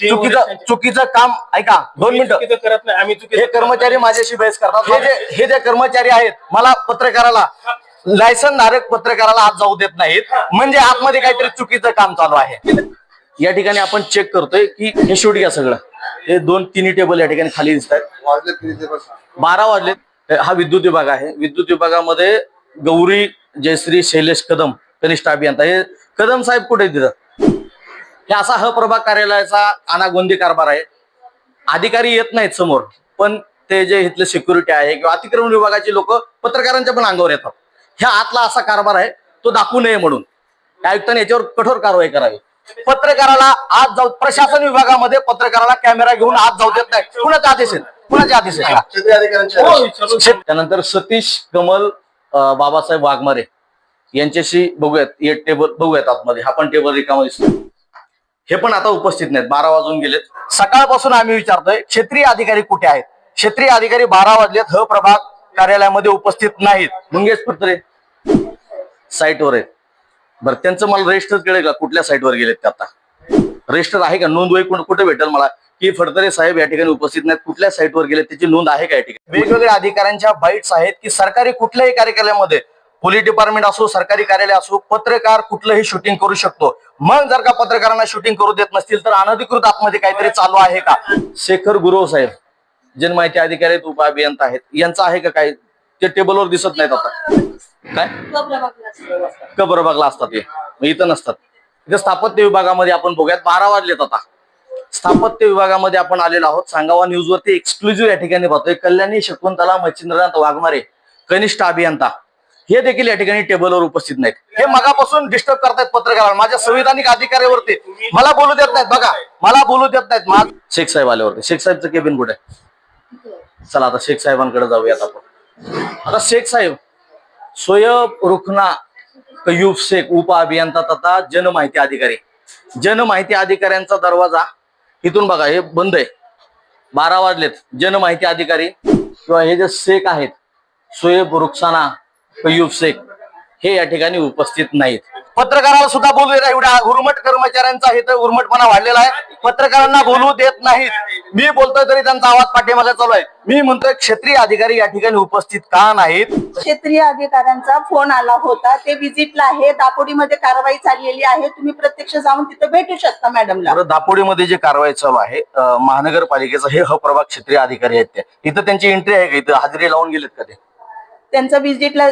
चुकीचं चुकीचं काम ऐका दोन मिनिटं. चुकीचं करत नाही आम्ही हे चुकीचं कर्मचारी माझ्याशी बहस करतात. हे. जे हे जे कर्मचारी आहेत मला पत्रकाराला लायसन धारक पत्रकाराला आत जाऊ देत नाहीत. म्हणजे आतमध्ये काहीतरी चुकीचं काम चालू आहे. या ठिकाणी आपण चेक करतोय की हे शूट घ्या सगळं. हे दोन तिन्ही टेबल या ठिकाणी खाली दिसत आहेत. बारा वाजलेत. हा विद्युत विभाग आहे. विद्युत विभागामध्ये गौरी जयश्री शैलेश कदम कनिष्ठ अभियंता. हे कदम साहेब कुठे तिथं? हे असा ह प्रभाग कार्यालयाचा अनागोंदी कारभार आहे. अधिकारी येत नाहीत समोर पण ते जे इथले सिक्युरिटी आहे किंवा अतिक्रमण विभागाचे लोक पत्रकारांच्या पण अंगावर येतात. ह्या आतला असा कारभार आहे तो दाखवू नये म्हणून. आयुक्तांनी याच्यावर कठोर कारवाई करावी. पत्रकाराला आत जाऊ प्रशासन विभागामध्ये पत्रकाराला कॅमेरा घेऊन आत जाऊ देत नाही. कुणाचा आदेश आहे कुणाचे आदेश आहे. त्यानंतर सतीश कमल बाबासाहेब वाघमारे यांच्याशी बघूयात टेबल बघूयात आतमध्ये. हा पण टेबल रिकामा दिसतो हे पण आता उपस्थित नाहीत. बारा वाजून गेलेत. सकाळपासून आम्ही विचारतोय क्षेत्रीय अधिकारी कुठे आहेत? क्षेत्रीय अधिकारी बारा वाजलेत ह प्रभाग कार्यालयामध्ये उपस्थित नाहीत. मंगेश पत्रे साईटवर आहेत बरं त्यांचं मला रजिस्टर कळेल का? कुठल्या साईटवर गेलेत ते आता? रजिस्टर आहे का? नोंद वही कुठे भेटेल मला? की फडतरे साहेब या ठिकाणी उपस्थित नाहीत. कुठल्या साईटवर गेले त्याची नोंद आहे का या ठिकाणी? वेगवेगळ्या अधिकाऱ्यांच्या बाईट्स आहेत की सरकारी कुठल्याही कार्यालयामध्ये पोलीस डिपार्टमेंट असो सरकारी कार्यालय असो पत्रकार कुठलंही शूटिंग करू शकतो. मग जर का पत्रकारांना शूटिंग करू देत नसतील तर अनधिकृत आतमध्ये काहीतरी चालू आहे का? शेखर गुरव साहेब जनमाहिती अधिकारी आहेत उप अभियंता आहेत. यांचं आहे का काय ते टेबलवर दिसत नाहीत आता. काय? कबरबागला असतात ते. मग इथं नसतात. इथं स्थापत्य विभागामध्ये आपण बघूयात. बारा वाजलेत आता. स्थापत्य विभागामध्ये आपण आलेलो आहोत. सांगावा न्यूज वरती एक्सक्लुझिव्ह या ठिकाणी पाहतोय. कल्याणी शकुंतला मच्छिंद्रनाथ वाघमारे कनिष्ठ अभियंता. हे देखील या ठिकाणी टेबलवर उपस्थित नाहीत. हे मगापासून डिस्टर्ब करतायत पत्रकारांना माझ्या संविधानिक अधिकाऱ्यावरती. मला बोलू देत नाहीत. बघा मला बोलू देत नाहीत. शेख साहेब आल्यावरती. शेख साहेबचं केबिन कुठे? आहे? चला आता शेख साहेबांकडे जाऊयात आपण. आता शेख साहेब सोयब रुखना कयूब शेख उप अभियंता तथा जनमाहिती अधिकारी. जनमाहिती अधिकाऱ्यांचा दरवाजा इथून बघा हे बंद आहे. बारा वाजलेत. जनमाहिती अधिकारी किंवा हे जे शेख आहेत सोयब रुखसाना कयूब शेख हे या ठिकाणी उपस्थित नाहीत. पत्रकाराला सुद्धा बोलू देत. एवढ्या उर्मट कर्मचाऱ्यांचा इथं उर्मटपणा वाढलेला आहे. पत्रकारांना बोलू देत नाहीत. मी बोलतोय तरी त्यांचा आवाज पाठीमागे चालू आहे. मी म्हणतोय क्षेत्रीय अधिकारी या ठिकाणी उपस्थित का नाहीत? क्षेत्रीय अधिकाऱ्यांचा फोन आला होता. ते व्हिजिटला आहे दापोडीमध्ये कारवाई चाललेली आहे. तुम्ही प्रत्यक्ष जाऊन तिथे भेटू शकता मॅडमला बरं दापोडीमध्ये जे कारवाई चालू आहे अं, महानगरपालिकेचा हे ह प्रभाग क्षेत्रीय अधिकारी आहेत ते. इथं त्यांची एंट्री आहे का? इथं हजेरी लावून गेलेत का ते? त्यांचा विजिटला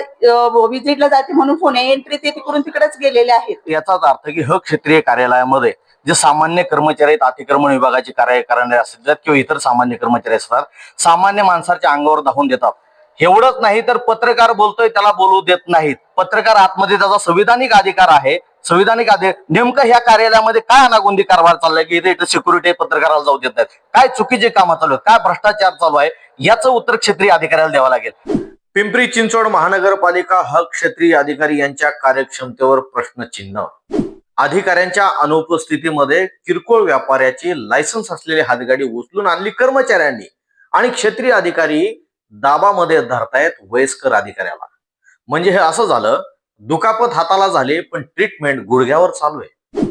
विजिटला जाते म्हणून फोन आहे एंट्री ते तिकडून तिकडेच गेलेले आहेत. याचाच अर्थ की ह क्षेत्रीय कार्यालयामध्ये जे सामान्य कर्मचारी आहेत अतिक्रमण विभागाची कार्य करणारे असतात किंवा इतर सामान्य कर्मचारी असतात सामान्य माणसाच्या अंगावर धावून देतात. एवढंच नाही तर पत्रकार बोलतोय त्याला बोलू देत नाहीत. पत्रकार आतमध्ये त्याचा संविधानिक अधिकार आहे. संविधानिक अधिकार नेमकं ह्या कार्यालयामध्ये काय अनागोंदी कारभार चाललाय की इथे इथे सिक्युरिटी पत्रकाराला जाऊ देत नाहीत? काय चुकीचे कामं चालू आहेत? काय भ्रष्टाचार चालू आहे? याचं उत्तर क्षेत्रीय अधिकाऱ्याला द्यावं लागेल. पिंपरी चिंचवड महानगरपालिका हक क्षेत्रीय अधिकारी यांच्या कार्यक्षमतेवर प्रश्नचिन्ह. अधिकाऱ्यांच्या अनुपस्थितीमध्ये किरकोळ व्यापाऱ्याची लायसन्स असलेली हातगाडी उचलून आणली कर्मचाऱ्यांनी आणि क्षेत्रीय अधिकारी दाबामध्ये धरतायत वयस्कर अधिकाऱ्याला. म्हणजे हे असं झालं दुखापत हाताला झाले पण ट्रीटमेंट गुडघ्यावर चालू आहे.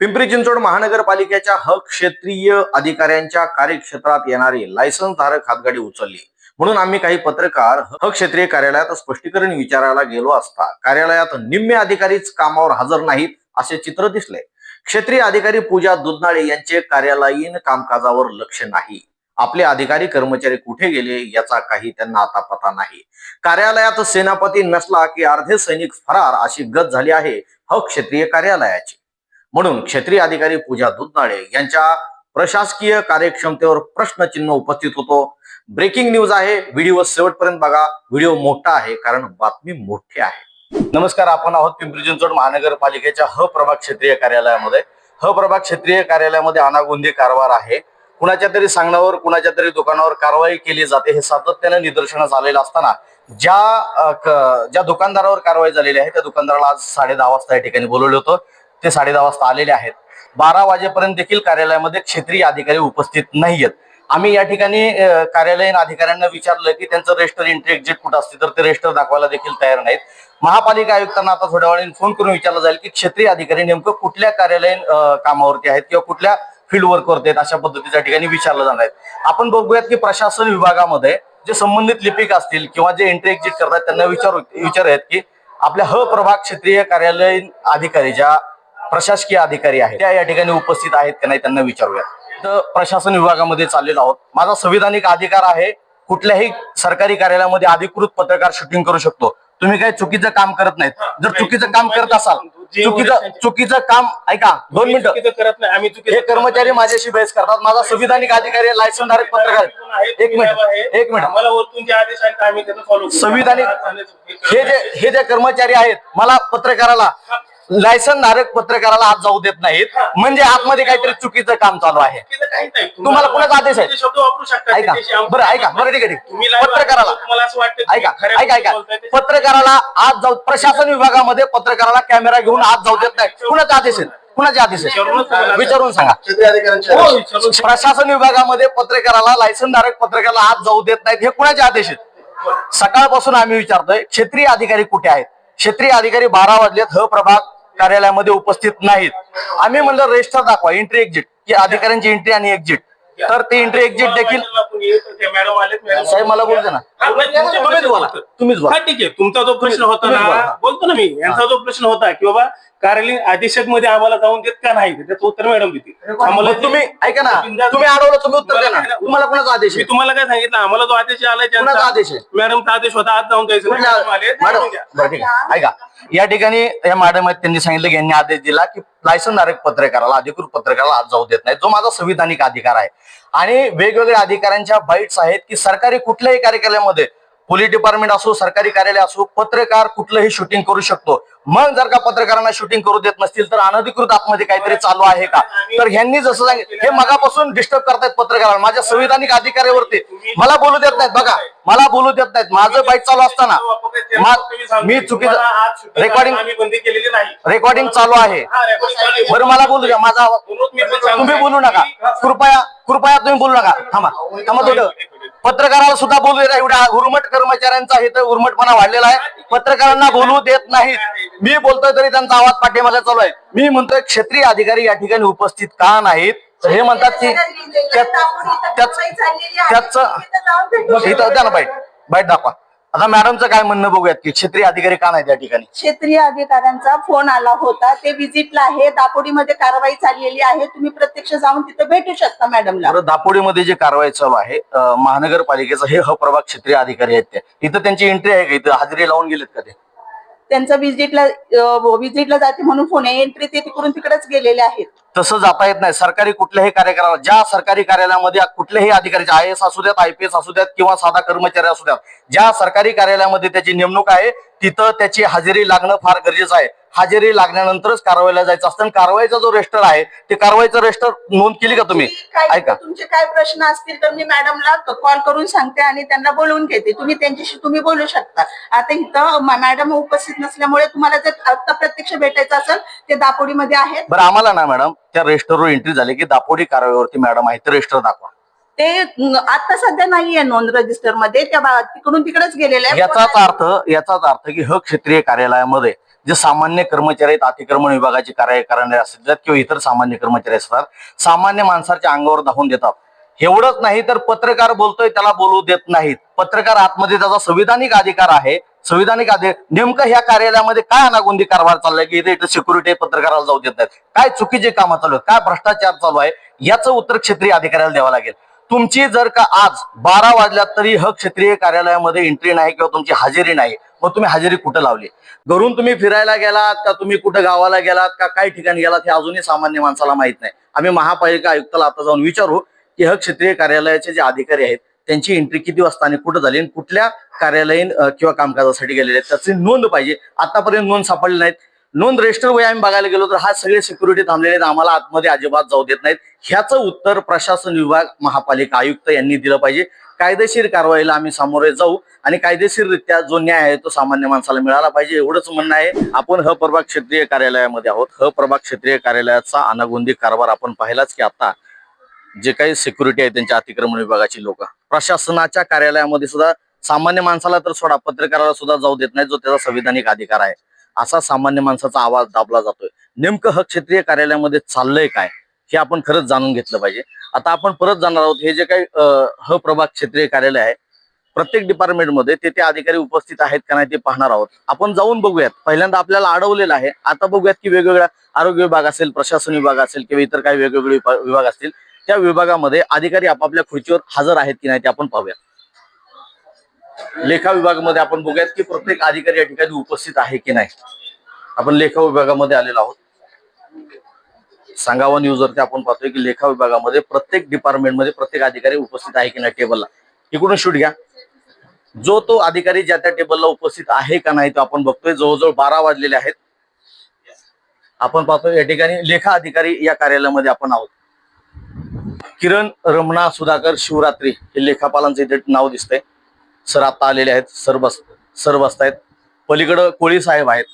पिंपरी चिंचवड महानगरपालिकेच्या हक क्षेत्रीय अधिकाऱ्यांच्या कार्यक्षेत्रात येणारी लायसन्स धारक हातगाडी उचलली. म्हणून आम्ही काही पत्रकार ह क्षेत्रीय कार्यालयात स्पष्टीकरण विचारायला गेलो असता कार्यालयात निम्मे अधिकारीच कामावर हजर नाहीत असे चित्र दिसले. क्षेत्रीय अधिकारी पूजा दुधनाळे यांचे कार्यालयीन कामकाजावर लक्ष नाही. आपले अधिकारी कर्मचारी कुठे गेले याचा काही त्यांना आता पता नाही. कार्यालयात सेनापती नसला की अर्धे सैनिक फरार अशी गत झाली आहे ह क्षेत्रीय कार्यालयाची. म्हणून क्षेत्रीय अधिकारी पूजा दुधनाळे यांच्या प्रशासकीय कार्यक्षमतेवर प्रश्नचिन्ह उपस्थित होतो. ब्रेकिंग न्यूज आहे. व्हिडिओ शेवटपर्यंत बघा. व्हिडिओ मोठा आहे कारण बातमी मोठी आहे. नमस्कार आपण आहोत पिंपरी चिंचवड महानगरपालिकेच्या ह प्रभाग क्षेत्रीय कार्यालयामध्ये. ह प्रभाग क्षेत्रीय कार्यालयामध्ये अनागोंदी कारभार आहे. कुणाच्या तरी सांगण्यावर कुणाच्या तरी दुकानावर कारवाई केली जाते हे सातत्याने निदर्शनास आलेलं असताना ज्या ज्या दुकानदारावर कारवाई झालेली आहे त्या दुकानदाराला आज साडे दहा वाजता या ठिकाणी बोलवलं होतं. ते साडे दहा वाजता आलेले आहेत. बारा वाजेपर्यंत देखील कार्यालयामध्ये क्षेत्रीय अधिकारी उपस्थित नाहीयेत. आम्ही या ठिकाणी कार्यालयीन अधिकाऱ्यांना विचारलं की त्यांचं रजिस्टर एंट्री एक्झिट कुठं असते तर ते रजिस्टर दाखवायला देखील तयार नाहीत. महापालिका आयुक्तांना आता थोड्या वेळाने फोन करून विचारलं जाईल की क्षेत्रीय अधिकारी नेमकं कुठल्या कार्यालयीन कामावरती आहेत किंवा कुठल्या फील्ड वर्कवरती करतात अशा पद्धतीच्या ठिकाणी विचारलं जाणार आहेत. आपण बघूयात की प्रशासन विभागामध्ये जे संबंधित लिपिक असतील किंवा जे एंट्री एक्झिट करतात त्यांना विचारू विचारूयात की आपल्या ह प्रभाग क्षेत्रीय कार्यालयीन अधिकारी ज्या प्रशासकीय अधिकारी आहेत त्या या ठिकाणी उपस्थित आहेत की नाही त्यांना विचारूयात. तर प्रशासन विभागामध्ये चाललेलो आहोत. माझा संविधानिक अधिकार आहे कुठल्याही सरकारी कार्यालयामध्ये अधिकृत पत्रकार शूटिंग करू शकतो. तुम्ही काही चुकीचं काम करत नाहीत. जर चुकीचं काम करत असाल चुकीचं चुकीचं काम ऐका दोन मिनिटं. करत नाही आम्ही हे कर्मचारी माझ्याशी बहस करतात. माझा संविधानिक अधिकारी लायसन धारक पत्रकार. एक मिनिट एक मिनिट. आम्हाला वरतून जे आदेश आहेत आम्ही त्याचं फॉलो संविधानिक हे जे हे जे कर्मचारी आहेत मला पत्रकाराला लायसन धारक पत्रकाराला आत जाऊ देत नाहीत. म्हणजे आतमध्ये काहीतरी चुकीचं काम चालू आहे. तुम्हाला कोणाचा आदेश आहे? शब्द वापरू शकता ऐका. बरं ऐका. बरं ठीक आहे पत्रकाराला. असं वाटतं ऐका ऐका ऐका. पत्रकाराला आत जाऊ प्रशासन विभागामध्ये पत्रकाराला कॅमेरा घेऊन आत जाऊ देत नाही. कुणाचा आदेश आहे? कुणाचे आदेश आहे? विचारून सांगा. हो, प्रशासन विभागामध्ये पत्रकाराला लायसन धारक पत्रकाराला आत जाऊ देत नाहीत. हे कुणाचे आदेश आहेत? सकाळपासून आम्ही विचारतोय क्षेत्रीय अधिकारी कुठे आहेत? क्षेत्रीय अधिकारी बारा वाजलेत. ह प्रभाग. कार्यालयामध्ये उपस्थित नाहीत. आम्ही म्हणलं रजिस्टर दाखवा एंट्री एक्झिट की अधिकाऱ्यांची एंट्री आणि एक्झिट तर ते एंट्री एक्झिट देखील मॅडम आलेत मॅडम साहेब मला बोलू दे ना. हा, तुम्हीच बोला. बोलतो. तुम्हीच बोला. हा ठीक आहे. तुमचा जो प्रश्न होता. ना बोलतो ना मी. यांचा जो प्रश्न होता की बाबा कार्यालयीन अधीक्षकमध्ये आम्हाला जाऊन देत का नाही? त्याचं उत्तर मॅडम देते आम्हाला मग तुम्ही ऐका ना तुम्ही अडवलं तुम्ही उत्तर द्या ना. तुम्हाला कोणाचा आदेश मी आहे तुम्हाला काय सांगितलं? आम्हाला जो आदेश आलाय कुणाचा आदेश आहे? मॅडमचा आदेश होता आज जाऊन जायचं कुठल्या- मॅडम आले मॅडम जाऊन द्या. बरं ठीक आहे. ऐका या ठिकाणी या मॅडम आहेत त्यांनी सांगितलं की यांनी आदेश दिला की लायसन धारक पत्रकाराला अधिकृत पत्रकाराला आज जाऊ देत नाही जो माझा संविधानिक अधिकार आहे. आणि वेगवेगळ्या अधिकाऱ्यांच्या बाईट्स आहेत की सरकारी कुठल्याही कार्यालयामध्ये पोलीस डिपार्टमेंट असो सरकारी कार्यालय असो पत्रकार कुठलंही शूटिंग करू शकतो. मग जर का पत्रकारांना शूटिंग करू देत नसतील तर अनधिकृत आतमध्ये काहीतरी चालू आहे का? तर ह्यांनी जसं सांगितलं हे मगापासून डिस्टर्ब करतायत पत्रकारांना माझ्या संविधानिक अधिकाऱ्यावरती. मला बोलू देत नाहीत बघा. मला बोलू देत नाहीत. माझं बाईक चालू असताना मी चुकीचं रेकॉर्डिंग रेकॉर्डिंग चालू आहे. बरं मला बोलू द्या. माझा तुम्ही बोलू नका. कृपया कृपया तुम्ही बोलू नका. थांबा. थांबा थोडं. पत्रकाराला सुद्धा बोलू देत. एवढ्या उर्मट कर्मचाऱ्यांचा इथं उर्मटपणा वाढलेला आहे. पत्रकारांना बोलू देत नाहीत. मी बोलतोय तरी त्यांचा आवाज पाठीमागे चालू आहे. मी म्हणतोय क्षेत्रीय अधिकारी या ठिकाणी उपस्थित का नाहीत? हे म्हणतात की त्याच त्याच इथं द्या ना बाईट बाईट दाखवा. आता मॅडमचं काय म्हणणं बघूयात की क्षेत्रीय अधिकारी का नाहीत या ठिकाणी? क्षेत्रीय अधिकाऱ्यांचा फोन आला होता. ते व्हिजिटला आहे. दापोडीमध्ये कारवाई चाललेली आहे. तुम्ही प्रत्यक्ष जाऊन तिथे भेटू शकता मॅडमला बरं दापोडीमध्ये जे कारवाई चालू आहे अं, महानगरपालिकेचा हे ह प्रभाग क्षेत्रीय अधिकारी आहेत ते. इथं त्यांची एंट्री आहे का? इथं हजेरी लावून गेलेत का ते? त्यांचा विजिटला विजिटला जाते म्हणून फोन एंट्री ते तिकडून तिकडेच गेलेले आहेत. तसं जाता येत नाही. सरकारी कुठल्याही कार्यक्रमाला ज्या सरकारी कार्यालयामध्ये कुठल्याही अधिकाऱ्याचे आय एस असू द्यात आय पी एस असू द्यात किंवा साधा कर्मचारी असू द्यात ज्या सरकारी कार्यालयामध्ये त्याची नेमणूक आहे तिथं त्याची हजेरी लागणं फार गरजेचं आहे. हजेरी लागल्यानंतरच कारवाईला जायचं असतं. आणि कारवाईचा जो रेस्टर आहे ते कारवाईचं रेस्टर नोंद केली का तुम्ही? काय ऐका. तुमचे काय प्रश्न असतील तर मी मॅडमला कॉल करून सांगते आणि त्यांना बोलवून घेते. तुम्ही त्यांच्याशी तुम्ही बोलू शकता. आता इथं मॅडम उपस्थित नसल्यामुळे तुम्हाला जर आता प्रत्यक्ष भेटायचं असेल ते दापोडीमध्ये आहेत. बरं आम्हाला ना मॅडम त्या रेस्टरवर एंट्री झाली की दापोडी कारवाईवरती मॅडम आहे ते रेस्टर दाखवा. ते आता सध्या नाहीये नोंद रजिस्टरमध्ये. त्या तिकडून तिकडेच गेलेले आहे. याचाच अर्थ याचाच अर्थ की ह क्षेत्रीय कार्यालयामध्ये जे सामान्य कर्मचारी आहेत अतिक्रमण विभागाची कार्य करणारे असतात किंवा इतर सामान्य कर्मचारी असतात सामान्य माणसाच्या अंगावर धावून देतात. एवढंच नाही तर पत्रकार बोलतोय त्याला बोलू देत नाहीत. पत्रकार आतमध्ये त्याचा संविधानिक अधिकार आहे. संविधानिक अधिकार नेमकं ह्या कार्यालयामध्ये काय अनागोंदी कारभार चाललाय की इथे इथं सिक्युरिटी पत्रकाराला जाऊ देत नाहीत? काय चुकीचे कामं चालू आहेत? काय भ्रष्टाचार चालू आहे? याचं उत्तर क्षेत्रीय अधिकाऱ्याला द्यावं लागेल. तुमची जर का आज बारा वाजल्यात तरी हक क्षेत्रीय कार्यालयामध्ये एंट्री नाही किंवा तुमची हजेरी नाही मग तुम्ही हजेरी कुठं लावली? घरून तुम्ही फिरायला गेलात का तुम्ही कुठं गावाला गेलात का काही ठिकाणी गेलात हे अजूनही सामान्य माणसाला माहीत नाही. आम्ही महापालिका आयुक्ताला आता जाऊन विचारू की हक क्षेत्रीय कार्यालयाचे जे अधिकारी आहेत त्यांची एंट्री किती वाजता आणि कुठं झाली आणि कुठल्या कार्यालयीन किंवा कामकाजासाठी गेलेले आहेत त्याची नोंद पाहिजे. आतापर्यंत नोंद सापडली नाहीत. नोंद रजिस्टर वय आम्ही बघायला गेलो तर हा सगळे सिक्युरिटी थांबलेले आहेत. आम्हाला आतमध्ये अजिबात जाऊ देत नाहीत. ह्याचं उत्तर प्रशासन विभाग महापालिका आयुक्त यांनी दिलं पाहिजे. कायदेशीर कारवाईला आम्ही सामोरे जाऊ आणि कायदेशीररित्या जो न्याय आहे तो सामान्य माणसाला मिळाला पाहिजे. एवढंच म्हणणं आहे. आपण ह प्रभाग क्षेत्रीय कार्यालयामध्ये आहोत. ह प्रभाग क्षेत्रीय कार्यालयाचा अनागोंदी कारभार आपण पाहिलाच की आता जे काही सिक्युरिटी आहे त्यांच्या अतिक्रमण विभागाची लोक. प्रशासनाच्या कार्यालयामध्ये सुद्धा सामान्य माणसाला तर सोडा पत्रकाराला सुद्धा जाऊ देत नाही जो त्याचा संविधानिक अधिकार आहे. असा सामान्य माणसाचा आवाज दाबला जातोय. नेमकं ह क्षेत्रीय कार्यालयामध्ये चाललंय काय हे आपण खरंच जाणून घेतलं पाहिजे. आता आपण परत जाणार आहोत हे जे काही ह प्रभाग क्षेत्रीय कार्यालय आहे प्रत्येक डिपार्टमेंटमध्ये ते ते अधिकारी उपस्थित आहेत का नाही ते पाहणार आहोत. आपण जाऊन बघूयात. पहिल्यांदा आपल्याला अडवलेलं आहे. आता बघूयात की वेगवेगळ्या आरोग्य विभाग असेल प्रशासन विभाग असेल किंवा इतर काही वेगवेगळे विभाग असतील त्या विभागामध्ये अधिकारी आपापल्या खुर्चीवर हजर आहेत की नाही ते आपण पाहूयात. लेखा विभागामध्ये आपण बघूयात की प्रत्येक अधिकारी या ठिकाणी उपस्थित आहे की नाही. आपण लेखा विभागामध्ये आलेलो आहोत. सांगावा न्यूजवरती आपण पाहतोय की लेखा विभागामध्ये प्रत्येक डिपार्टमेंटमध्ये प्रत्येक अधिकारी उपस्थित आहे की नाही टेबलला इकडून शूट घ्या. जो तो अधिकारी ज्या त्या टेबलला उपस्थित आहे का नाही तो आपण बघतोय. जवळजवळ बारा वाजलेले आहेत. आपण पाहतोय या ठिकाणी लेखा अधिकारी या कार्यालयामध्ये आपण आहोत. किरण रमणा सुधाकर शिवरात्री हे लेखापालांचं इथे नाव दिसतंय. सर आता आलेले आहेत सर बस सर बसतायत. पलीकडं कोळी साहेब आहेत.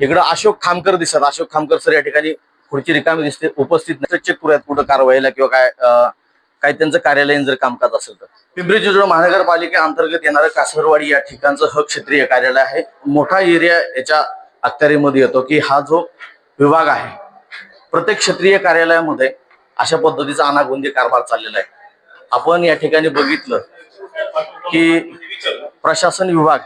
इकडं अशोक खामकर दिसतात. अशोक खामकर सर या ठिकाणी खुर्ची रिकामी दिसते उपस्थित नाही. चेक करूयात कुठं कारवाईला किंवा काय काही काय त्यांचं कार्यालयीन जर कामकाज असेल तर. पिंपरी चिंचवड महानगरपालिकेअंतर्गत येणारं कासरवाडी या ठिकाणचं ह क्षेत्रीय कार्यालय आहे. मोठा एरिया याच्या अखत्यारीमध्ये येतो की हा जो विभाग आहे प्रत्येक क्षेत्रीय कार्यालयामध्ये अशा पद्धतीचा अनागोंदी कारभार चाललेला आहे. आपण या ठिकाणी बघितलं की प्रशासन विभाग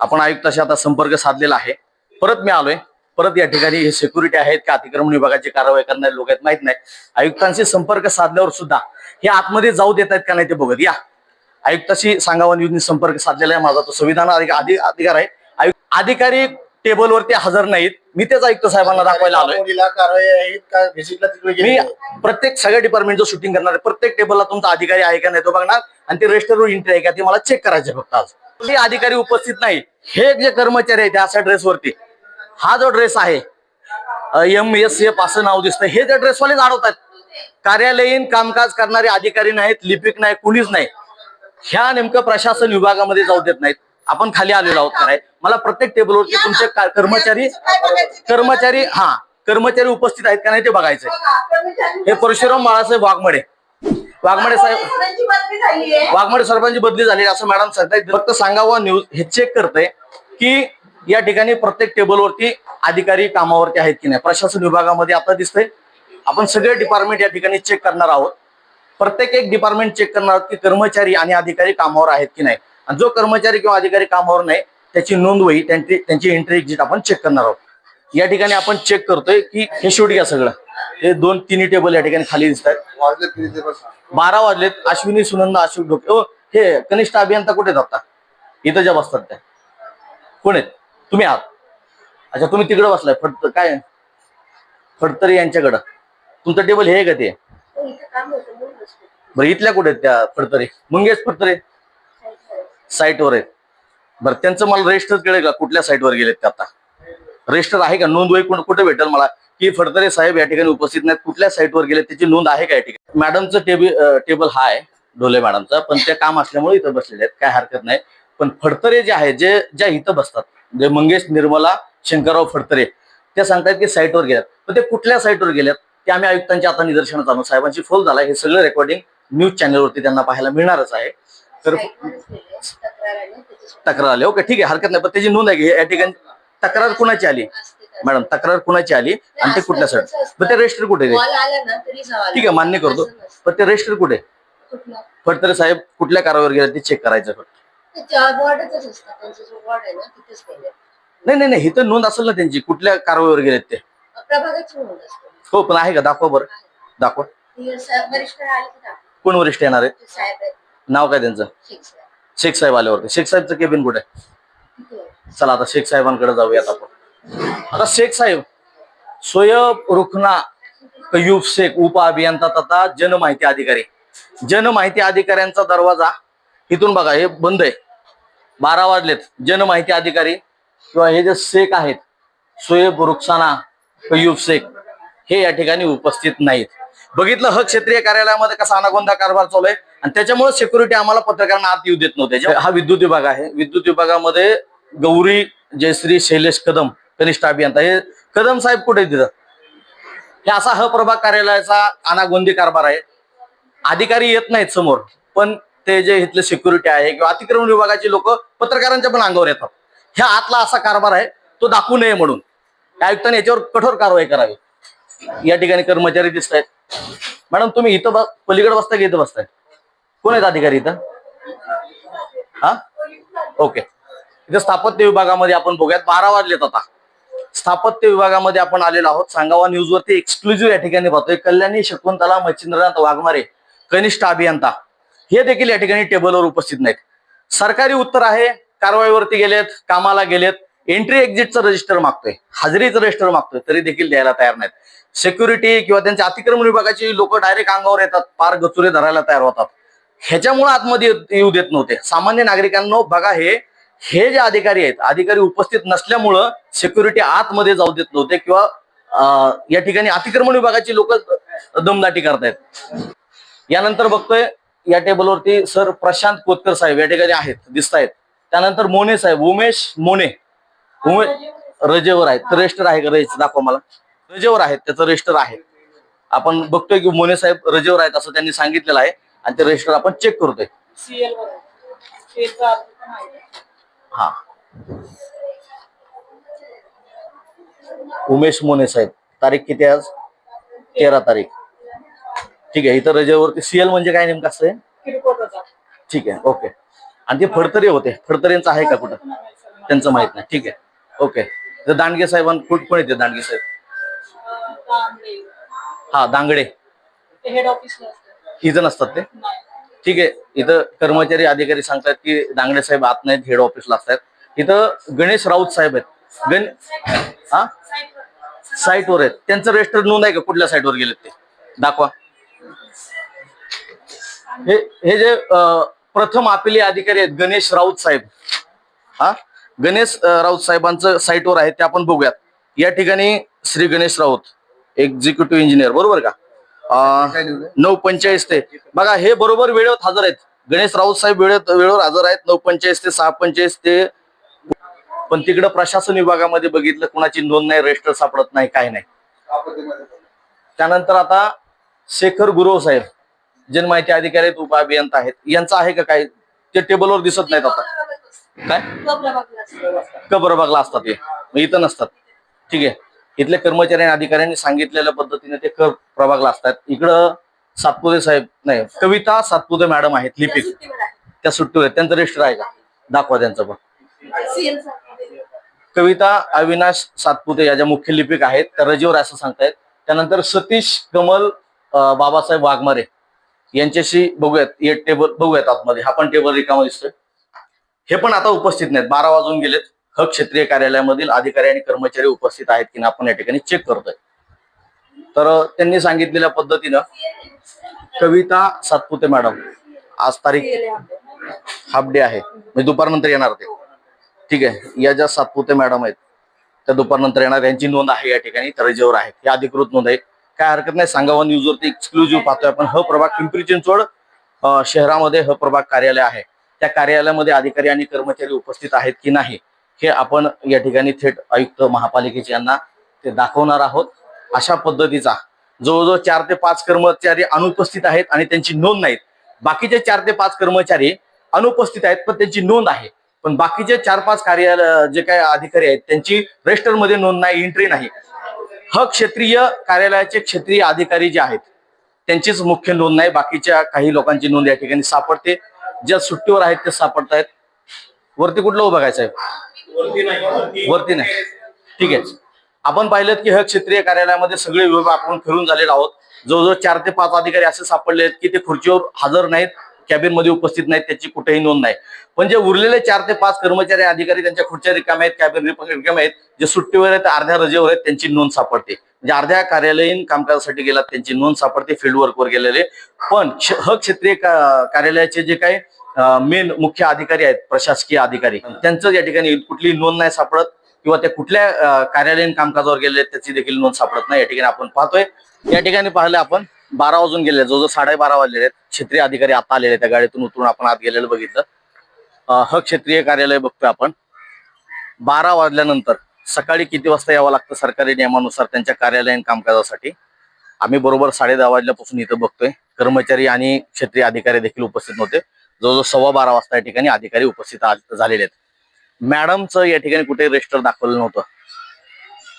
आपण आयुक्ताशी आता संपर्क साधलेला आहे. परत मी आलोय. परत या ठिकाणी हे सिक्युरिटी आहेत का अतिक्रमण विभागाची कारवाई करणारे लोक आहेत माहीत नाही. आयुक्तांशी संपर्क साधल्यावर सुद्धा हे आतमध्ये जाऊ देत आहेत का नाही ते बघत. या. आयुक्ताशी सांगावा न्यूजनी संपर्क साधलेला आहे. माझा तो संविधान अधिक- अधिकार आहे. अधिकारी टेबलवरती हजर नाहीत. मी तेच आयुक्त साहेबांना दाखवायला आलोय. मी प्रत्येक सगळ्या डिपार्टमेंटचं शूटिंग करणार. प्रत्येक टेबलला तुमचा अधिकारी आहे का नाही तो बघणार. आणि ते रजिस्टरवर एंट्री आहे का ते मला चेक करायचे फक्त आज. ते अधिकारी उपस्थित नाही. हे जे कर्मचारी आहेत अशा ड्रेसवरती हा जो ड्रेस आहे एम एस एफ असं नाव दिसतं हे जे ड्रेसवालेच अडवतात कार्यालयीन कामकाज करणारे अधिकारी नाहीत लिपिक नाही कुणीच नाही. ह्या नेमकं प्रशासन विभागामध्ये जाऊ देत नाहीत. आपण खाली आलेलो आहोत काय मला प्रत्येक टेबलवरती तुमचे कर्मचारी कर्मचारी हा कर्मचारी उपस्थित आहेत का नाही ते बघायचंय. हे परशुराम बाळासाहेब वाघमडे. वाघमडे साहेब वाघमडे सरपंच बदली झाली असं मॅडम सांगतायत. फक्त सांगावं न्यूज हे चेक करतंय की या ठिकाणी प्रत्येक टेबलवरती अधिकारी कामावरती आहेत की नाही? प्रशासन विभागामध्ये आता दिसतंय. आपण सगळे डिपार्टमेंट या ठिकाणी चेक करणार आहोत. प्रत्येक एक डिपार्टमेंट चेक करणार आहोत की कर्मचारी आणि अधिकारी कामावर आहेत की नाही. आणि जो कर्मचारी किंवा अधिकारी कामावर नाही त्याची नोंदवही त्यांची त्यांची एंट्री एक्झिट आपण चेक करणार आहोत. या ठिकाणी आपण चेक करतोय की हे शूट घ्या सगळं. हे दोन तिन्ही टेबल या ठिकाणी खाली दिसत आहेत वाजले किती ते बस. बारा वाजलेत. अश्विनी सुनंदा अशोक ढोके. ओ, हे कनिष्ठ अभियंता कुठे आहेत आता? इथं ज्या बसतात त्या. कोण आहेत? तुम्ही आहात. अच्छा तुम्ही तिकडे बसलाय. फट काय? फडतरी यांच्याकडं. तुमचं टेबल हे आहे का ते? बरं इथल्या कुठे आहेत त्या फडतरे? मुंगेश फडतरे. साईटवर आहेत. बरं त्यांचं मला रजिस्टर कळेल का कुठल्या साईटवर गेलेत ते आता? रजिस्टर आहे का? नोंद वही कुठे भेटेल मला? की फडतरे साहेब या ठिकाणी उपस्थित नाहीत. कुठल्या साईटवर गेले त्याची नोंद आहे का या ठिकाणी? मॅडमचं टेबल टेबल हा आहे ढोले मॅडमचा पण ते काम असल्यामुळे इथं बसलेले आहेत. काय हरकत नाही. पण फडतरे जे आहे जे ज्या इथं बसतात जे मंगेश निर्मला शंकरराव फडतरे त्या सांगतायत की साईटवर गेल्यात. पण ते कुठल्या साईटवर गेल्यात ते आम्ही आयुक्तांच्या आता निदर्शनात आणू साहेबांची फोन झाला. हे सगळं रेकॉर्डिंग न्यूज चॅनलवरती त्यांना पाहायला मिळणारच आहे. तर तक्रार आली. ओके ठीक आहे हरकत नाही. पण त्याची नोंद आहे या ठिकाणी तक्रार कुणाची आली? मॅडम तक्रार कुणाची आली? आणि ते कुठल्या साईड पण ते रजिस्टर कुठे तरी ठीक आहे मान्य करतो. पण ते रजिस्टर कुठे? फडतरे साहेब कुठल्या कारवाईवर गेले ते चेक करायचं नाही नाही नाही इथं नोंद असेल ना त्यांची कुठल्या कारवाईवर गेलेत ते? हो पण आहे का? दाखवा बरं. दाखवा. कोण वरिष्ठ येणार आहे? नाव काय त्यांचं. शेख साहेब. आल्यावरती. शेख साहेबचं केबिन कुठे. चला आता शेख साहेबांकडे जाऊयात आपण. आता शेख साहेब सोयब रुखना कयूब शेख उप अभियंता तथा जनमाहिती अधिकारी. जनमाहिती अधिकाऱ्यांचा दरवाजा इथून बघा हे बंद आहे. बारा वाजलेत. जनमाहिती अधिकारी किंवा हे जे शेख आहेत सोयब रुखसाना कयूब शेख हे या ठिकाणी उपस्थित नाहीत. बघितलं ह क्षेत्रीय कार्यालयामध्ये कसा अनागोंदा कारभार चालू आहे? आणि त्याच्यामुळे सिक्युरिटी आम्हाला पत्रकारांना आत येऊ देत नव्हते. हा विद्युत विभाग आहे. विद्युत विभागामध्ये गौरी जयश्री शैलेश कदम कनिष्ठ अभियंता हे कदम साहेब कुठे तिथं? हे असा ह प्रभाग कार्यालयाचा अनागोंदी कारभार आहे. अधिकारी येत नाहीत समोर पण ते जे इथले सिक्युरिटी आहे किंवा अतिक्रमण विभागाचे लोक पत्रकारांच्या पण अंगावर येतात. ह्या आतला असा कारभार आहे तो दाखवू नये म्हणून. आयुक्तांनी याच्यावर कठोर कारवाई करावी. या ठिकाणी कर्मचारी दिसत आहेत मॅडम तुम्ही इथं बस पलीकडे बसताय की इथं बसताय कोण आहेत अधिकारी इथं? हा? ओके इथं स्थापत्य विभागामध्ये आपण बघूयात. बारा वाजलेत आता. स्थापत्य विभागामध्ये आपण आलेलो आहोत. सांगावा न्यूज वरती एक्सक्लुझिव्ह या ठिकाणी पाहतोय. कल्याणी शकुंतला मच्छिंद्रनाथ वाघमारे कनिष्ठ अभियंता. हे देखील या ठिकाणी टेबलवर उपस्थित नाहीत. सरकारी उत्तर आहे कारवाईवरती गेलेत कामाला गेलेत. एंट्री एक्झिटचं रजिस्टर मागतोय. हाजरीचं रजिस्टर मागतोय. तरी देखील द्यायला तयार नाहीत. सिक्युरिटी किंवा त्यांच्या अतिक्रमण विभागाची लोक डायरेक्ट अंगावर येतात. पार गचुरे धरायला तयार होतात. ह्याच्यामुळे आतमध्ये येऊ देत नव्हते. सामान्य नागरिकांना बघा हे हे जे अधिकारी आहेत अधिकारी उपस्थित नसल्यामुळं सिक्युरिटी आतमध्ये जाऊ देत नव्हते किंवा या ठिकाणी अतिक्रमण विभागाची लोक दमदाटी करतायत. यानंतर बघतोय या टेबलवरती सर प्रशांत कोतकर साहेब या ठिकाणी आहेत दिसत आहेत त्यानंतर मोने साहेब उमेश मोने. उमेश रजेवर आहेत. रजिस्टर आहे का? रजिस्टर दाखवा मला. रजेवर आहेत त्याचं रजिस्टर आहे. आपण बघतोय की मोने साहेब रजेवर आहेत असं त्यांनी सांगितलेलं आहे. आणि ते रजिस्टर आपण चेक करतोय. हा. उमेश मोने साहेब तारीख किती आज? तेरा तारीख. ठीक आहे इथं रजेवरती सीएल म्हणजे काय नेमकं असतं हे? ठीक आहे ओके. आणि ते फडतरे होते. फडतरेंचं आहे का कुठं? त्यांचं माहीत नाही. ठीक आहे ओके. तर दांडगे साहेबां कुठ कोण येते दांडगे साहेब? हा दांगडे. हेड ऑफिसला इथं असतात ते. ठीक आहे इथं कर्मचारी अधिकारी सांगतात की दांगडे साहेब आत नाहीत हेड ऑफिसला असतात. इथं गणेश राऊत साहेब आहेत. गण हा? साईटवर आहेत. त्यांचं रजिस्टर नोंद आहे का? कुठल्या साईटवर गेलेत ते? दाखवा. हे हे जे प्रथम आपले अधिकारी आहेत गणेश राऊत साहेब. हा? गणेश राऊत साहेबांचं साईटवर आहे ते आपण बघूयात. या ठिकाणी श्री गणेश राऊत एक्झिक्युटिव्ह इंजिनियर बरोबर का? नऊ पंचेचाळीस ते. बघा हे बरोबर वेळेवर हजर आहेत. गणेश राऊत साहेब वेळेत वेळेवर हजर आहेत. नऊ पंचेचाळीस ते सहा पंचेचाळीस ते. पण तिकडं प्रशासन विभागामध्ये बघितलं कुणाची नोंद नाही रजिस्टर सापडत नाही काय नाही. त्यानंतर आता शेखर गुरव साहेब जनमाहिती अधिकारी आहेत उप अभियंता आहेत. यांचं आहे का काय? ते टेबलवर दिसत नाहीत आता. काय? कबरबागला असतात. हे मग इथं नसतात. ठीक आहे. इथल्या कर्मचारी आणि अधिकाऱ्यांनी सांगितलेल्या पद्धतीने ते कर प्रभागला असतात इकडं सातपुते साहेब नाही कविता सातपुते मॅडम आहेत लिपिक. त्या सुट्टीवर आहेत. त्यांचं रजिस्टर आहे का? दाखवा त्यांचं पण. कविता अविनाश सातपुते या ज्या मुख्य लिपिक आहेत त्या रजेवर असं सांगतायत. त्यानंतर सतीश कमल बाबासाहेब वाघमारे यांच्याशी बघूयात. हे टेबल बघूयात आतमध्ये. हा पण टेबल रिकामा दिसतोय. हे पण आता उपस्थित नाहीत. बारा वाजून गेलेत. ह क्षेत्रीय कार्यालयामधील अधिकारी आणि कर्मचारी उपस्थित आहेत की नाही आपण या ठिकाणी चेक करतोय. तर त्यांनी सांगितलेल्या पद्धतीनं कविता सातपुते मॅडम आज तारीख हाफ डे आहे. मी दुपारनंतर येणार ते ठीक आहे. या ज्या सातपुते मॅडम आहेत त्या दुपारनंतर येणार. यांची नोंद आहे या ठिकाणी त्या रजेवर आहेत. ही अधिकृत नोंद आहे. काय हरकत नाही सांगावा न्यूजवरती एक्सक्लुझिव्ह पाहतोय आपण. ह प्रभाग पिंपरी चिंचवड शहरामध्ये ह प्रभाग कार्यालय आहे. त्या कार्यालयामध्ये अधिकारी आणि कर्मचारी उपस्थित आहेत की नाही? हे आपण या ठिकाणी थेट आयुक्त महापालिकेचे यांना ते दाखवणार आहोत. अशा पद्धतीचा जवळजवळ चार ते पाच कर्मचारी अनुपस्थित आहेत आणि त्यांची नोंद नाहीत. बाकीचे चार ते पाच कर्मचारी अनुपस्थित आहेत पण त्यांची नोंद आहे. पण बाकीचे चार पाच कार्यालय जे काही अधिकारी आहेत त्यांची रजिस्टरमध्ये नोंद नाही एंट्री नाही. ह क्षेत्रीय कार्यालयाचे क्षेत्रीय अधिकारी जे आहेत त्यांचीच मुख्य नोंद नाही. बाकीच्या काही लोकांची नोंद या ठिकाणी सापडते. ज्या सुट्टीवर आहेत ते सापडत आहेत वरती कुठलं उभं काय साहेब? वरती नाही. ठीक आहे. आपण पाहिलं की ह क्षेत्रीय कार्यालयामध्ये सगळे विभाग आपण फिरून झालेलो आहोत. जवळजवळ चार ते पाच अधिकारी असे सापडले आहेत की ते खुर्चीवर हजर नाहीत कॅबिनमध्ये उपस्थित नाहीत त्याची कुठेही नोंद नाही. पण जे उरलेले चार ते पाच कर्मचारी अधिकारी त्यांच्या खुर्च्या रिकाम्या आहेत कॅबिन रिकाम्या आहेत. जे सुट्टीवर आहेत अर्ध्या रजेवर आहेत त्यांची नोंद सापडते. म्हणजे अर्ध्या कार्यालयीन कामकाजासाठी गेलात त्यांची नोंद सापडते फील्ड वर्कवर गेलेले. पण ह क्षेत्रीय कार्यालयाचे जे काही मेन मुख्य अधिकारी आहेत प्रशासकीय अधिकारी. त्यांचं या ठिकाणी कुठली नोंद नाही सापडत किंवा ते कुठल्या कार्यालयीन कामकाजावर गेले त्याची देखील नोंद सापडत नाही. या ठिकाणी आपण पाहतोय. या ठिकाणी पाहिलं आपण बारा वाजून गेले जवळजवळ साडेबारा वाजलेले आहेत. क्षेत्रीय अधिकारी आता आलेले आहेत. त्या गाडीतून उतरून आपण आत गेलेलं बघितलं. ह क्षेत्रीय कार्यालय बघतोय आपण. बारा वाजल्यानंतर सकाळी किती वाजता यावं लागतं सरकारी नियमानुसार त्यांच्या कार्यालयीन कामकाजासाठी? आम्ही बरोबर साडे दहा वाजल्यापासून इथं बघतोय. कर्मचारी आणि क्षेत्रीय अधिकारी देखील उपस्थित नव्हते. जवळजवळ सव्वा बारा वाजता या ठिकाणी अधिकारी उपस्थित झालेले आहेत. मॅडमचं या ठिकाणी कुठे रजिस्टर दाखवलं नव्हतं.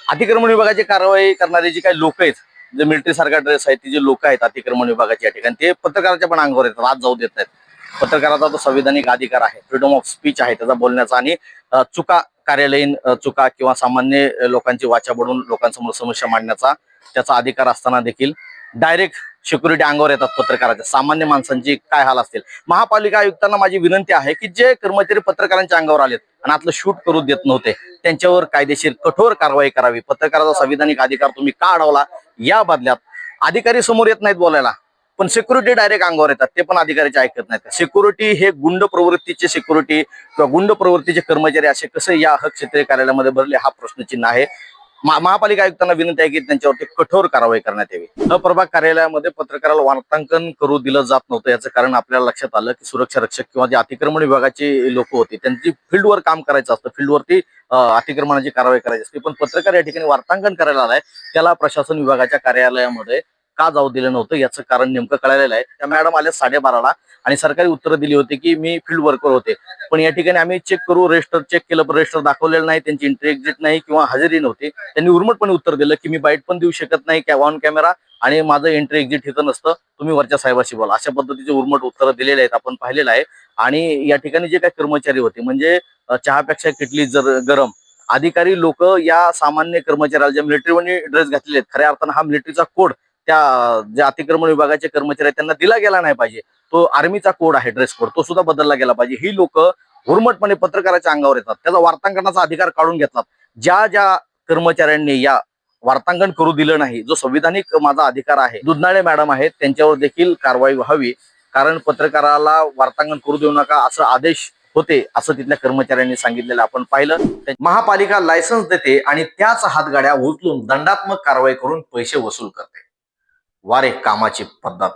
अतिक्रमण विभागाची कारवाई करणारे जे काही लोक आहेत जे मिलिटरी सारखा ड्रेस आहे ती जे लोक आहेत अतिक्रमण विभागाच्या या ठिकाणी ते पत्रकाराच्या पण अंगावर येतात आज जाऊ देत नाहीत. पत्रकाराचा तो संविधानिक अधिकार आहे फ्रीडम ऑफ स्पीच आहे त्याचा बोलण्याचा आणि चुका कार्यालयीन चुका किंवा सामान्य लोकांची वाचा बडून लोकांसमोर समस्या मांडण्याचा त्याचा अधिकार असताना देखील डायरेक्ट सिक्युरिटी अंगावर येतात पत्रकाराच्या. सामान्य माणसांची काय हाल असतील? महापालिका आयुक्तांना माझी विनंती आहे की जे कर्मचारी पत्रकारांच्या अंगावर आलेत आणि आतलं शूट करू देत नव्हते त्यांच्यावर कायदेशीर कठोर कारवाई करावी. पत्रकाराचा संविधानिक अधिकार तुम्ही का अडवला? या बदल्यात अधिकारी समोर येत नाहीत बोलायला पण सिक्युरिटी डायरेक्ट अंगावर येतात ते पण अधिकाऱ्याचे ऐकत नाहीत. सिक्युरिटी हे गुंड प्रवृत्तीचे सिक्युरिटी किंवा गुंड प्रवृत्तीचे कर्मचारी असे कसे या हक क्षेत्रीय कार्यालयामध्ये भरले हा प्रश्नचिन्ह आहे. महापालिका आयुक्तांना विनंती आहे की त्यांच्यावरती कठोर कारवाई करण्यात यावी. न प्रभाग कार्यालयामध्ये पत्रकाराला वार्तांकन करू दिलं जात नव्हतं याचं कारण आपल्याला लक्षात आलं की सुरक्षा रक्षक किंवा जे अतिक्रमण विभागाचे लोक होते त्यांची फील्डवर काम करायचं असतं फील्डवरती अतिक्रमणाची कारवाई करायची असते. पण पत्रकार या ठिकाणी वार्तांकन करायला आलाय त्याला प्रशासन विभागाच्या कार्यालयामध्ये का जाऊ दिलं नव्हतं याचं कारण नेमकं कळालेलं आहे. त्या मॅडम आल्या साडेबाराला आणि सरकारी उत्तरं दिली होती की मी फील्ड वर्कर होते. पण या ठिकाणी आम्ही चेक करू रजिस्टर चेक केलं पण रजिस्टर दाखवलेलं नाही त्यांची एंट्री एक्झिट नाही किंवा हजेरी नव्हती. त्यांनी उर्मटपणे उत्तर दिलं की मी बाईट पण देऊ शकत नाही ऑन कॅमेरा आणि माझं एंट्री एक्झिट इथं नसतं. तुम्ही वरच्या साहेबाशी बोला. अशा पद्धतीचे उर्मट उत्तरं दिलेले आहेत आपण पाहिलेलं आहे. आणि या ठिकाणी जे काही कर्मचारी होते म्हणजे चहापेक्षा किटली जर गरम. अधिकारी लोक या सामान्य कर्मचाऱ्याला जे मिलिटरीमध्ये ड्रेस घातलेले आहेत खऱ्या अर्थानं हा मिलिटरीचा कोड त्या जे अतिक्रमण विभागाचे कर्मचारी आहेत त्यांना दिला गेला नाही पाहिजे. तो आर्मीचा कोड आहे ड्रेस कोड तो सुद्धा बदलला गेला पाहिजे. ही लोक हुरमटपणे पत्रकाराच्या अंगावर येतात. त्याचा वार्तांकनाचा अधिकार काढून घेतात ज्या ज्या कर्मचाऱ्यांनी या वार्तांकन करू दिलं नाही जो संविधानिक माझा अधिकार आहे दुधनाळे मॅडम आहेत त्यांच्यावर देखील कारवाई व्हावी कारण पत्रकाराला वार्तांकन करू देऊ नका असं आदेश होते असं तिथल्या कर्मचाऱ्यांनी सांगितलेलं आपण पाहिलं. महापालिका लायसन्स देते आणि त्याच हातगाड्या उचलून दंडात्मक कारवाई करून पैसे वसूल करते. वारे कामाची पद्धत.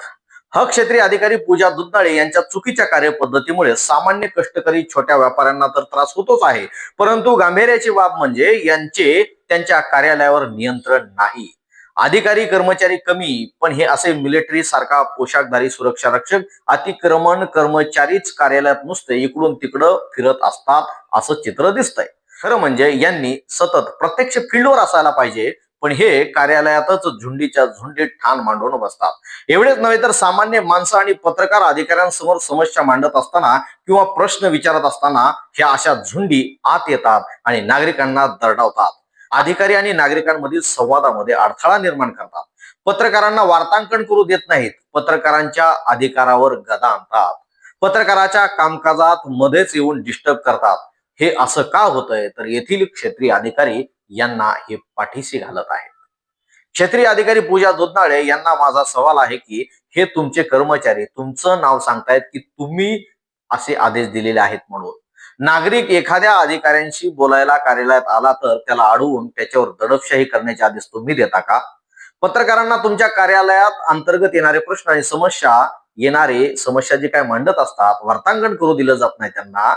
हक क्षेत्रीय अधिकारी पूजा दुधनाळे यांच्या चुकीच्या कार्यपद्धतीमुळे सामान्य कष्टकरी छोट्या व्यापाऱ्यांना तर त्रास होतोच आहे. परंतु गांभीर्याची बाब म्हणजे यांचे त्यांच्या कार्यालयावर नियंत्रण नाही. अधिकारी कर्मचारी कमी पण हे असे मिलिटरी सारखा पोशाखधारी सुरक्षा रक्षक अतिक्रमण कर्मचारीच कार्यालयात नुसते इकडून तिकडं फिरत असतात असं चित्र दिसतंय. खरं म्हणजे यांनी सतत प्रत्यक्ष फील्डवर असायला पाहिजे पण हे कार्यालयातच झुंडीच्या झुंडीत ठाण मांडून बसतात. एवढेच नव्हे तर सामान्य माणसं आणि पत्रकार अधिकाऱ्यांसमोर समस्या मांडत असताना किंवा प्रश्न विचारत असताना ह्या अशा झुंडी आत येतात आणि नागरिकांना दरडावतात. अधिकारी आणि नागरिकांमधील संवादामध्ये अडथळा निर्माण करतात. पत्रकारांना वार्तांकन करू देत नाहीत. पत्रकारांच्या अधिकारावर गदा आणतात. पत्रकाराच्या कामकाजात मध्येच येऊन डिस्टर्ब करतात. हे असं का होतंय? तर येथील क्षेत्रीय अधिकारी यांना हे पाठीशी घालत आहेत. क्षेत्रीय अधिकारी पूजा जोतनाळे यांना माझा सवाल आहे की हे तुमचे कर्मचारी तुमचं नाव सांगतायत की तुम्ही असे आदेश दिलेले आहेत म्हणून. नागरिक एखाद्या अधिकाऱ्यांशी बोलायला कार्यालयात आला तर त्याला अडवून त्याच्यावर दडपशाही करण्याचे आदेश तुम्ही देता का? पत्रकारांना तुमच्या कार्यालयात अंतर्गत येणारे प्रश्न आणि समस्या येणारे समस्या जे काय मांडत असतात वार्तांकन करू दिलं जात नाही त्यांना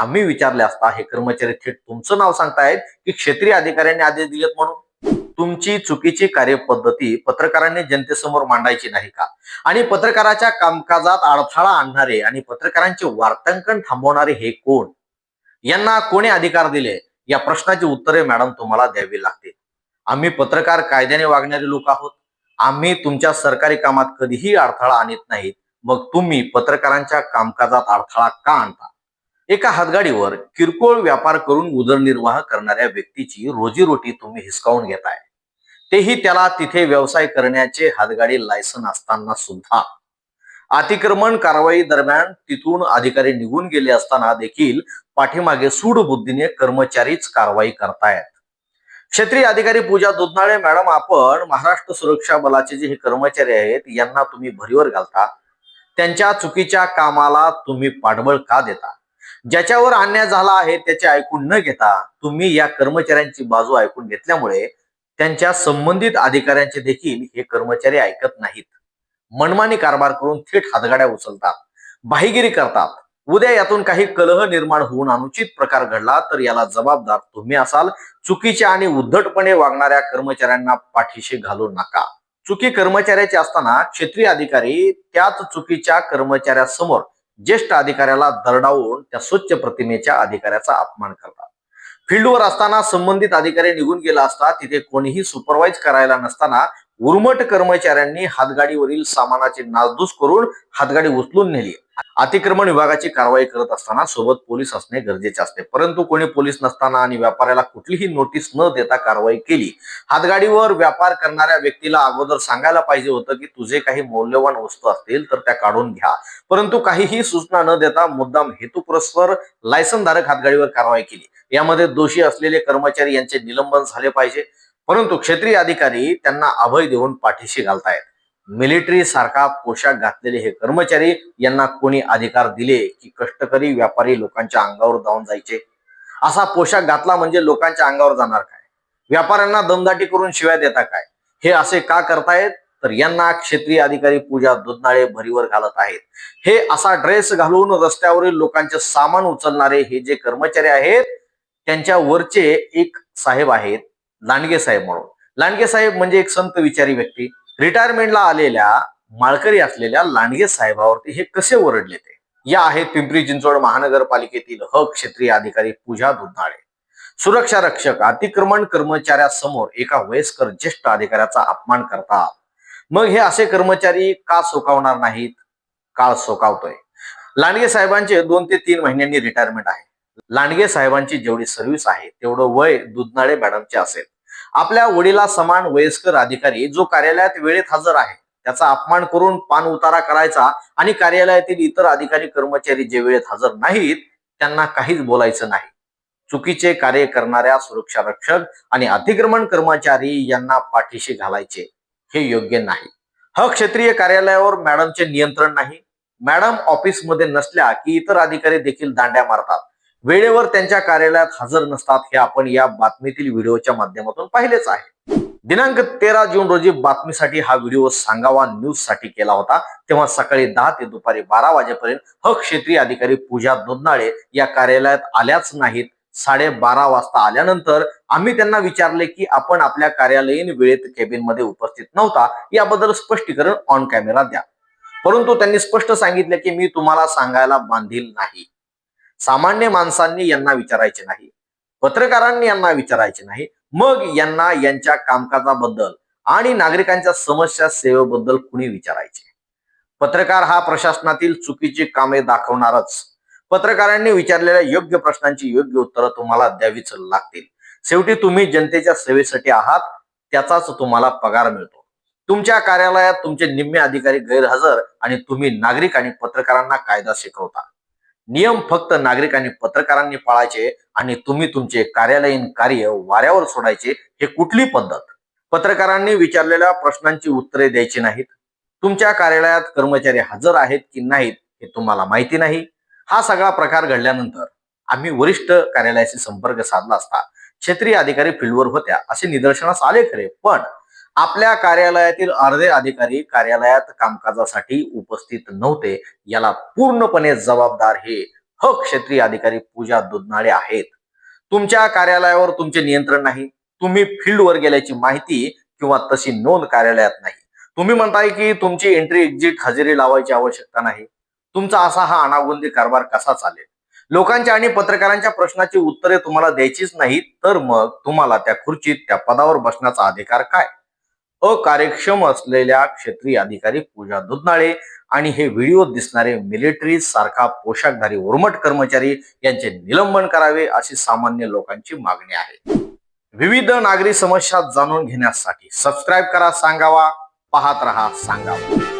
आम्ही विचारले असता हे कर्मचारी थेट तुमचं नाव सांगतायत की क्षेत्रीय अधिकाऱ्यांनी आदेश दिलेत म्हणून? तुमची चुकीची कार्यपद्धती पत्रकारांनी जनतेसमोर मांडायची नाही का? आणि पत्रकाराच्या कामकाजात अडथळा आणणारे आणि पत्रकारांचे वार्तांकन थांबवणारे हे कोण? यांना कोणी अधिकार दिले? या प्रश्नाची उत्तरे मॅडम तुम्हाला द्यावी लागतील. आम्ही पत्रकार कायद्याने वागणारे लोक आहोत. आम्ही तुमच्या सरकारी कामात कधीही अडथळा आणत नाहीत. मग तुम्ही पत्रकारांच्या कामकाजात अडथळा का आणता? एका हातगाडीवर किरकोळ व्यापार करून उदरनिर्वाह करणाऱ्या व्यक्तीची रोजीरोटी तुम्ही हिसकावून घेताय. तेही त्याला तिथे व्यवसाय करण्याचे हातगाडी लायसन असताना सुद्धा. अतिक्रमण कारवाई दरम्यान तिथून अधिकारी निघून गेले असताना देखील पाठीमागे सूडबुद्धीने कर्मचारीच कारवाई करतायत. क्षेत्रीय अधिकारी पूजा दुधनाळे मॅडम आपण महाराष्ट्र सुरक्षा बलाचे जे हे कर्मचारी आहेत यांना तुम्ही भरीवर घालता. त्यांच्या चुकीच्या कामाला तुम्ही पाठबळ का देता? ज्याच्यावर अन्याय झाला आहे त्याचे ऐकून न घेता तुम्ही या कर्मचाऱ्यांची बाजू ऐकून घेतल्यामुळे त्यांच्या संबंधित अधिकाऱ्यांचे देखील हे कर्मचारी ऐकत नाहीत. मनमानी कारभार करून थेट हातगाड्या उचलतात बाहीगिरी करतात. उद्या यातून काही कलह निर्माण होऊन अनुचित प्रकार घडला तर याला जबाबदार तुम्ही असाल. चुकीच्या आणि उद्धटपणे वागणाऱ्या कर्मचाऱ्यांना पाठीशी घालू नका. चुकी कर्मचाऱ्याची असताना क्षेत्रीय अधिकारी त्याच चुकीच्या कर्मचाऱ्यासमोर ज्येष्ठ अधिकाऱ्याला दरडावून त्या स्वच्छ प्रतिमेच्या अधिकाऱ्याचा अपमान करतात. फील्डवर असताना संबंधित अधिकारी निघून गेला असता तिथे कोणीही सुपरवाईज करायला नसताना उर्मट कर्मचाऱ्यांनी हातगाडीवरील सामानाची नासधूस करून हातगाडी उचलून नेली. अतिक्रमण विभागाची कारवाई करत असताना सोबत पोलीस असणे गरजेचे असते. परंतु कोणी पोलीस नसताना आणि व्यापाऱ्याला कुठलीही नोटीस न देता कारवाई केली. हातगाडीवर व्यापार करणाऱ्या व्यक्तीला अगोदर सांगायला पाहिजे होतं की तुझे काही मौल्यवान वस्तू असतील तर त्या काढून घ्या. परंतु काहीही सूचना न देता मुद्दाम हेतुपुरस्पर लायसनधारक हातगाडीवर कारवाई केली. यामध्ये दोषी असलेले कर्मचारी यांचे निलंबन झाले पाहिजे. परंतु क्षेत्रीय अधिकारी त्यांना अभय देऊन पाठीशी घालतायत. मिलिटरी सारखा पोशाख घातलेले हे कर्मचारी यांना कोणी अधिकार दिले की कष्टकरी व्यापारी लोकांच्या अंगावर जाऊन जायचे? असा पोशाख घातला म्हणजे लोकांच्या अंगावर जाणार काय? व्यापाऱ्यांना दमदाटी करून शिवाय देता काय? हे असे का करतायत? तर यांना क्षेत्रीय अधिकारी पूजा दुधनाळे भरीवर घालत आहेत. हे असा ड्रेस घालून रस्त्यावरील लोकांचे सामान उचलणारे हे जे कर्मचारी आहेत त्यांच्या वरचे एक साहेब आहेत लांडगे साहेब म्हणून. लांडगे साहेब म्हणजे एक संत विचारी व्यक्ती. रिटायरमेंटला आलेल्या माळकरी असलेल्या लांडगे साहेबावरती हे कसे ओरडले ते? या आहेत पिंपरी चिंचवड महानगरपालिकेतील ह क्षेत्रीय अधिकारी पूजा दुधनाळे. सुरक्षा रक्षक अतिक्रमण कर्मचाऱ्यासमोर एका वयस्कर ज्येष्ठ अधिकाऱ्याचा अपमान करतात. मग हे असे कर्मचारी का सोकावणार नाहीत? काळ सोकावतोय. लांडगे साहेबांचे दोन ते तीन महिन्यांनी रिटायरमेंट आहे. लांडगे साहेबांची जेवढी सर्व्हिस आहे तेवढं वय दुधनाळे मॅडमचे असेल. आपल्या वडिला समान वयस्कर अधिकारी जो कार्यालयात वेळेत हजर आहे. त्याचा अपमान करून पान उतारा करायचा आणि कार्यालयातील इतर अधिकारी कर्मचारी जे वेळेत हजर नाहीत त्यांना काहीच बोलायचं नाही. चुकीचे कार्य करणाऱ्या सुरक्षा रक्षक आणि अतिक्रमण कर्मचारी यांना पाठीशी घालायचे हे योग्य नाही. ह क्षेत्रीय कार्यालयावर मॅडमचे नियंत्रण नाही. मॅडम ऑफिसमध्ये नसल्या की इतर अधिकारी देखील दांड्या मारतात. वेळेवर त्यांच्या कार्यालयात हजर नसतात हे आपण या बातमीतील व्हिडिओच्या माध्यमातून पाहिलेच आहे. दिनांक तेरा जून रोजी बातमीसाठी हा व्हिडिओ सांगावा न्यूजसाठी केला होता. तेव्हा सकाळी दहा ते दुपारी बारा वाजेपर्यंत ह क्षेत्रीय अधिकारी पूजा दुधनाळे या कार्यालयात आल्याच नाहीत. साडेबारा वाजता आल्यानंतर आम्ही त्यांना विचारले की आपण आपल्या कार्यालयीन वेळेत केबिनमध्ये उपस्थित नव्हता. याबद्दल स्पष्टीकरण ऑन कॅमेरा द्या. परंतु त्यांनी स्पष्ट सांगितले की मी तुम्हाला सांगायला बांधील नाही. सामान्य माणसांनी यांना विचारायचे नाही. पत्रकारांनी यांना विचारायचे नाही. मग यांना यांच्या कामकाजाबद्दल आणि नागरिकांच्या समस्या सेवेबद्दल कुणी विचारायचे? पत्रकार हा प्रशासनातील चुकीची कामे दाखवणारच. पत्रकारांनी विचारलेल्या योग्य प्रश्नांची योग्य उत्तरं तुम्हाला द्यावीच लागतील. शेवटी तुम्ही जनतेच्या सेवेसाठी आहात त्याचाच तुम्हाला पगार मिळतो. तुमच्या कार्यालयात तुमचे निम्मे अधिकारी गैरहजर आणि तुम्ही नागरिक आणि पत्रकारांना कायदा शिकवता. नियम फक्त नागरिक आणि पत्रकारांनी पाळायचे आणि तुम्ही तुमचे कार्यालयीन कार्य वाऱ्यावर सोडायचे हे कुठली पद्धत? पत्रकारांनी विचारलेल्या प्रश्नांची उत्तरे द्यायची नाहीत. तुमच्या कार्यालयात कर्मचारी हजर आहेत की नाहीत हे तुम्हाला माहिती नाही. हा सगळा प्रकार घडल्यानंतर आम्ही वरिष्ठ कार्यालयाशी संपर्क साधला असता क्षेत्रीय अधिकारी फील्डवर होत्या असे निदर्शनास आले खरे. पण आपल्या कार्यालयातील अर्धे अधिकारी कार्यालयात कामकाजासाठी उपस्थित नव्हते. याला पूर्णपणे जबाबदार हे ह क्षेत्रीय अधिकारी पूजा दुधनाळे आहेत. तुमच्या कार्यालयावर तुमचे नियंत्रण नाही. तुम्ही फील्डवर गेल्याची माहिती किंवा तशी नोंद कार्यालयात नाही. तुम्ही म्हणताय की तुमची एंट्री एक्झिट हजेरी लावायची आवश्यकता नाही. तुमचा असा हा अनागोंदी कारभार कसा चालेल? लोकांच्या आणि पत्रकारांच्या प्रश्नाची उत्तरे तुम्हाला द्यायचीच नाहीत तर मग तुम्हाला त्या खुर्चीत त्या पदावर बसण्याचा अधिकार काय? अकार्यक्षम असलेल्या क्षेत्रीय अधिकारी पूजा दुधनाळे आणि हे व्हिडिओ दिसणारे मिलिटरी सारखा पोशाखधारी उर्मट कर्मचारी यांचे निलंबन करावे अशी सामान्य लोकांची मागणी आहे. विविध नागरी समस्या जाणून घेण्यासाठी सबस्क्राईब करा सांगावा पाहत रहा सांगावा.